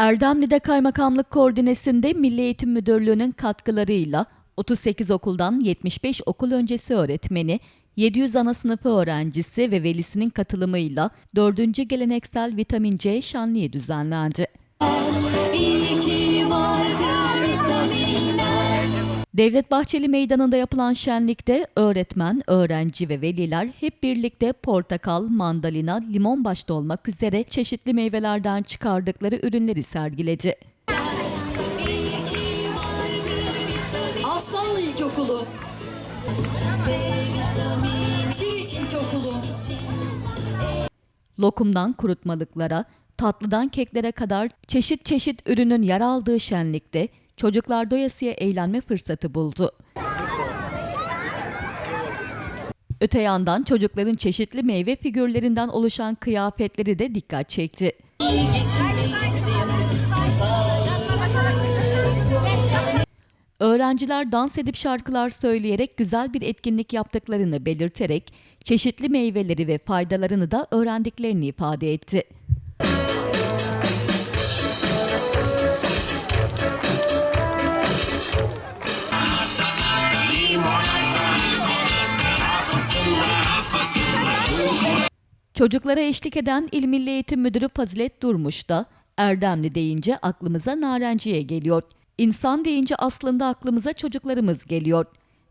Erdemli'de Kaymakamlık Koordinesinde Milli Eğitim Müdürlüğü'nün katkılarıyla 38 okuldan 75 okul öncesi öğretmeni, 700 ana sınıfı öğrencisi ve velisinin katılımıyla 4. geleneksel vitamin C şenliği düzenlendi. İyi ki vardır vitaminler. Devlet Bahçeli Meydanı'nda yapılan şenlikte öğretmen, öğrenci ve veliler hep birlikte portakal, mandalina, limon başta olmak üzere çeşitli meyvelerden çıkardıkları ürünleri sergiledi. Aslanlı İlkokulu. Şiriş İlkokulu. Lokumdan kurutmalıklara, tatlıdan keklere kadar çeşit çeşit ürünün yer aldığı şenlikte çocuklar doyasıya eğlenme fırsatı buldu. Öte yandan çocukların çeşitli meyve figürlerinden oluşan kıyafetleri de dikkat çekti. Öğrenciler dans edip şarkılar söyleyerek güzel bir etkinlik yaptıklarını belirterek çeşitli meyveleri ve faydalarını da öğrendiklerini ifade etti. Çocuklara eşlik eden İl Milli Eğitim Müdürü Fazilet Durmuş da Erdemli deyince aklımıza narenciye geliyor. İnsan deyince aslında aklımıza çocuklarımız geliyor.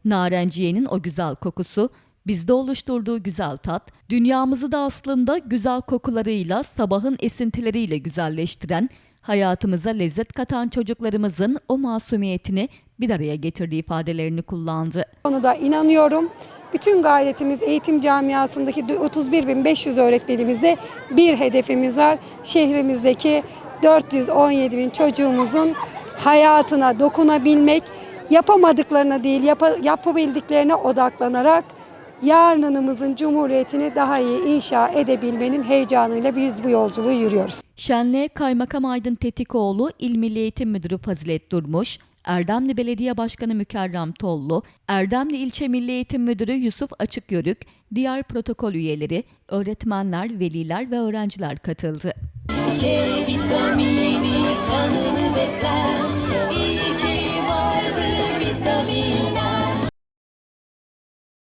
Narenciyenin o güzel kokusu, bizde oluşturduğu güzel tat, dünyamızı da aslında güzel kokularıyla, sabahın esintileriyle güzelleştiren, hayatımıza lezzet katan çocuklarımızın o masumiyetini bir araya getirdiği ifadelerini kullandı. konuda inanıyorum. Bütün gayretimiz eğitim camiasındaki 31.500 öğretmenimizde bir hedefimiz var. Şehrimizdeki 417 bin çocuğumuzun hayatına dokunabilmek, yapamadıklarına değil yapa- yapabildiklerine odaklanarak yarınımızın cumhuriyetini daha iyi inşa edebilmenin heyecanıyla biz bu yolculuğu yürüyoruz. Şenliğe Kaymakam Aydın Tetikoğlu, İl Milli Eğitim Müdürü Fazilet Durmuş, Erdemli Belediye Başkanı Mükerrem Tollu, Erdemli İlçe Milli Eğitim Müdürü Yusuf Açıkyörük, diğer protokol üyeleri, öğretmenler, veliler ve öğrenciler katıldı. C vitamini kanını besler.